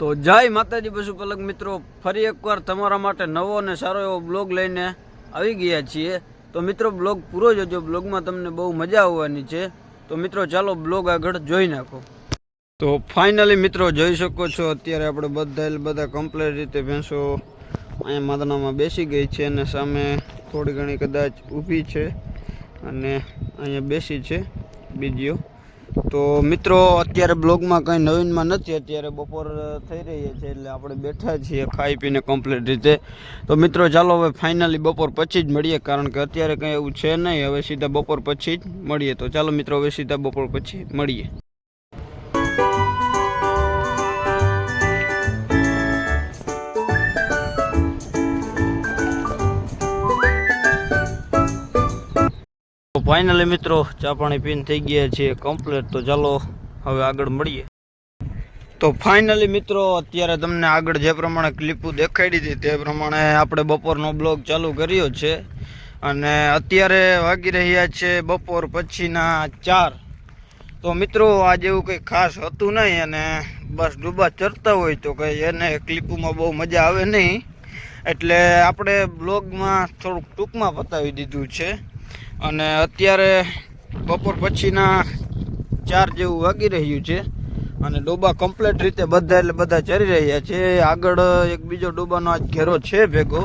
તો જય માતાજી પશુપાલક મિત્રો. ફરી એકવાર તમારા માટે નવો અને સારો એવો બ્લોગ લઈને આવી ગયા છીએ. તો મિત્રો, બ્લોગ પૂરો જોજો. બ્લોગમાં તમને બહુ મજા આવવાની છે. તો મિત્રો, ચાલો બ્લોગ આગળ જોઈ નાખો. તો ફાઇનલી મિત્રો, જોઈ શકો છો, અત્યારે આપણે બધા બધા કમ્પ્લીટ રીતે ભેંસો અહીંયા માદનામાં બેસી ગઈ છે અને સામે થોડી ઘણી કદાચ ઊભી છે અને અહીંયા બેસી છે બીજીઓ. તો મિત્રો, અત્યારે બ્લોગમાં કંઈ નવીનમાં નથી, અત્યારે બપોર થઈ રહી છે એટલે આપણે બેઠા છીએ ખાઈ પીને કમ્પ્લીટ રીતે. તો મિત્રો, ચાલો હવે ફાઇનલી બપોર પછી જ મળીએ, કારણ કે અત્યારે કંઈ એવું છે નહીં, હવે સીધા બપોર પછી જ મળીએ. તો ચાલો મિત્રો, હવે સીધા બપોર પછી મળીએ. ફાઇનલી મિત્રો, ચા પાણી પીને થઈ ગયા છે કમ્પ્લીટ તો ચાલો હવે આગળ મળીએ. તો ફાઇનલી મિત્રો, અત્યારે તમને આગળ જે પ્રમાણે ક્લિપો દેખાડી હતી તે પ્રમાણે આપણે બપોરનો બ્લોગ ચાલુ કર્યો છે. અને અત્યારે વાગી રહ્યા છે બપોર પછીના ચાર. તો મિત્રો, આજે એવું કંઈ ખાસ હતું નહીં અને બસ ડૂબા ચરતા હોય તો કંઈ એને ક્લિપોમાં બહુ મજા આવે નહીં. એટલે આપણે બ્લોગમાં થોડુંક ટૂંકમાં પતાવી દીધું છે. અને અત્યારે બપોર પછીના ચાર જેવું વાગી રહ્યું છે અને ડોબા કમ્પ્લીટ રીતે બધા એટલે બધા ચરી રહ્યા છે. આગળ એક બીજો ડોબાનો આજ ઘેરો છે ભેગો.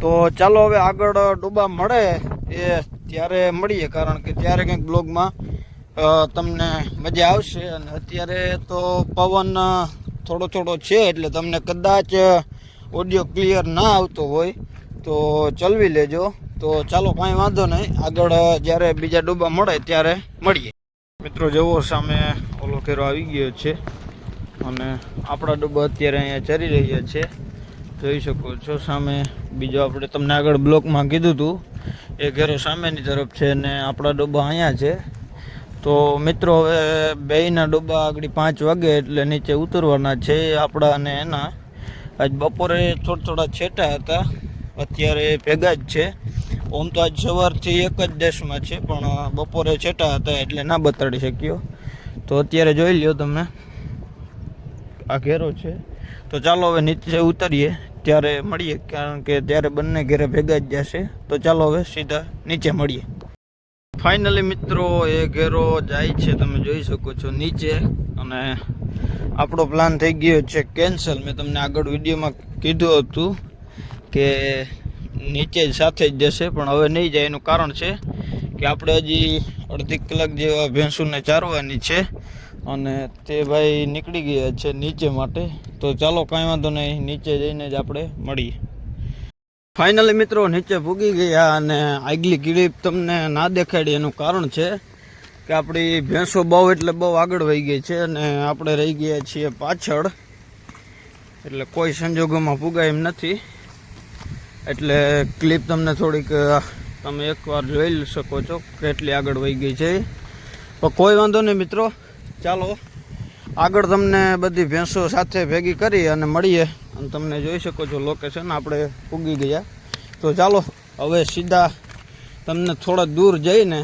તો ચાલો હવે આગળ ડોબા મળે એ ત્યારે મળીએ, કારણ કે ત્યારે કંઈક બ્લોગમાં તમને મજા આવશે. અને અત્યારે તો પવન થોડો થોડો છે એટલે તમને કદાચ ઓડિયો ક્લિયર ના આવતો હોય તો ચલવી લેજો. તો ચાલો કાંઈ વાંધો નહીં. આગળ જ્યારે બીજા ડૂબા મળે ત્યારે મળીએ. મિત્રો જવો સામે ઓલો કેરો આવી ગયો છે. અને આપણા ડૂબા અત્યારે અહીંયા ચરી રહ્યા છે. જોઈ શકો છો સામે. બીજો આપણે તમને આગળ બ્લોકમાં કીધું હતું એ ઘેરો સામેની તરફ છે અને આપણા ડબ્બા અહીંયા છે. તો મિત્રો, હવે બેયના ડબ્બા આગળ પાંચ વાગે એટલે નીચે ઉતરવાના છે આપણા અને એના. આજ બપોરે થોડા થોડા છેટા હતા. અત્યારે ભેગા જ છે. ઓમ તો આજ સવારથી એક જ દેશમાં છે, પણ બપોરે છેટા હતા એટલે ના બતાડી શક્યો. તો અત્યારે જોઈ લ્યો તમે. આ ઘેરો છે. તો ચાલો હવે નીચે ઉતરીએ, ત્યારે મળીએ, કારણ કે ત્યારે બંને ઘેરે ભેગા જ જશે. તો ચાલો હવે સીધા નીચે મળીએ. ફાઇનલી મિત્રો, એ ઘેરો જાય છે, તમે જોઈ શકો છો નીચે. અને આપણો પ્લાન થઈ ગયો છે કેન્સલ મેં તમને આગળ વિડીયોમાં કીધું હતું કે નીચે જ સાથે જ જશે, પણ હવે નહીં જાય. એનું કારણ છે કે આપણે હજી અડધી કલાક જેવા ભેંસુને ચારવાની છે અને તે ભાઈ નીકળી ગયા છે નીચે માટે. તો ચાલો કાંઈ વાંધો નહીં, નીચે જઈને જ આપણે મળીએ. ફાઇનલી મિત્રો, નીચે ભૂગી ગયા અને આગલી કીડી તમને ના દેખાડી. એનું કારણ છે કે આપણી ભેંસો બહુ એટલે બહુ આગળ વહી ગઈ છે અને આપણે રહી ગયા છીએ પાછળ. એટલે કોઈ સંજોગોમાં પુગાય એમ નથી. એટલે ક્લિપ તમને થોડીક તમે એકવાર જોઈ શકો છો કેટલી આગળ વહી ગઈ છે. પણ કોઈ વાંધો નહીં મિત્રો, ચાલો આગળ તમને બધી ભેંસો સાથે ભેગી કરી અને મળીએ અને તમને જોઈ શકો છો લોકેશન આપણે પૂગી ગયા. તો ચાલો, હવે સીધા તમને થોડા દૂર જઈને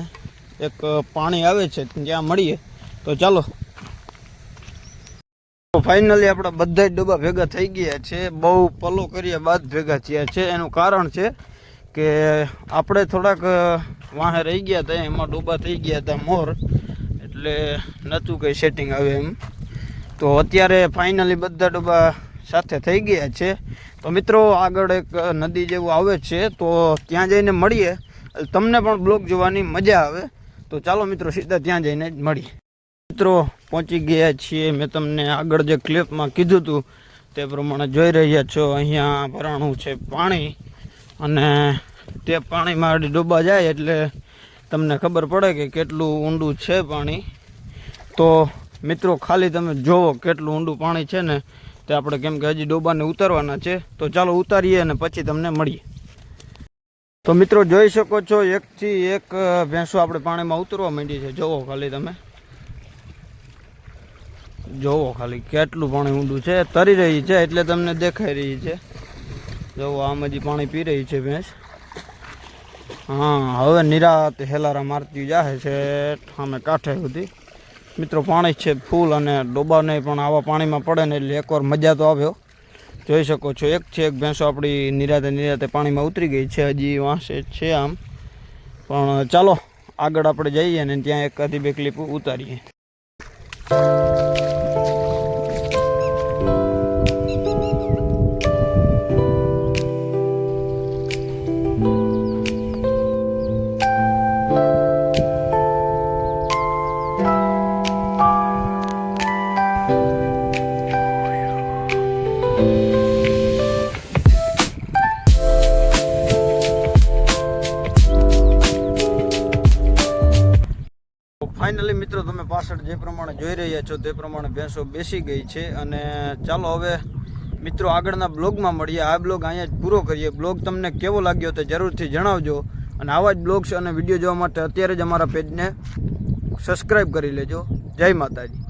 એક પાણી આવે છે, ત્યાં મળીએ. તો ચાલો ફાઇનલી આપણા બધા જ ડબ્બા ભેગા થઈ ગયા છે. બહુ પલો કર્યા બાદ ભેગા થયા છે. એનું કારણ છે કે આપણે થોડાક વાહે રહી ગયા હતા. એમાં ડૂબા થઈ ગયા હતા મોર. એટલે નહોતું કંઈ સેટિંગ આવે એમ. તો અત્યારે ફાઇનલી બધા ડબ્બા સાથે થઈ ગયા છે. તો મિત્રો, આગળ એક નદી જેવું આવે છે, તો ત્યાં જઈને મળીએ. તમને પણ બ્લોગ જોવાની મજા આવે. તો ચાલો મિત્રો, સીધા ત્યાં જઈને જ મળીએ. મિત્રો, પહોંચી ગયા છીએ. મેં તમને આગળ જે ક્લિપમાં કીધું હતું, તે પ્રમાણે જોઈ રહ્યા છો. અહીંયા ભરાણું છે પાણી અને તે પાણીમાં ડૂબા જાય એટલે તમને ખબર પડે કે કેટલું ઊંડું છે પાણી. તો મિત્રો, ખાલી તમે જોવો કેટલું ઊંડું પાણી છે ને, તે આપણે કેમ કે હજી ડોબાને ઉતારવાના છે. તો ચાલો ઉતારીએ અને પછી તમને મળીએ. તો મિત્રો, જોઈ શકો છો, એકથી એક ભેંસો આપણે પાણીમાં ઉતરવા માંડી છે. જોવો ખાલી તમે. જોવો ખાલી કેટલું પાણી ઊંડું છે. તરી રહી છે એટલે તમને દેખાઈ રહી છે. જોવો, આમ હજી પાણી પી રહી છે ભેંસ. હા, હવે નિરાત હેલારા મારતી જાહે છે સામે કાંઠે સુધી. મિત્રો, પાણી છે ફૂલ અને ડોબાને પણ આવા પાણીમાં પડે ને એટલે એકવાર મજા તો આવ્યો જોઈ શકો છો, એક છે એક ભેંસો આપણી નિરાતે નિરાતે પાણીમાં ઉતરી ગઈ છે. હજી વાંસે છે આમ. પણ ચાલો, આગળ આપણે જઈએ ને ત્યાં એક આધી બે ક્લિપ ઉતારીએ. જે પ્રમાણે જોઈ રહ્યા છો તે પ્રમાણે ભેંસો બેસી ગઈ છે અને ચાલો હવે મિત્રો આગળના બ્લોગમાં મળીએ. આ બ્લોગ અહીંયા જ પૂરો કરીએ. બ્લોગ તમને કેવો લાગ્યો તે જરૂરથી જણાવજો અને આવા જ બ્લોગ્સ અને વીડિયો જોવા માટે અત્યારે જ અમારા પેજને સબસ્ક્રાઈબ કરી લેજો. જય માતાજી.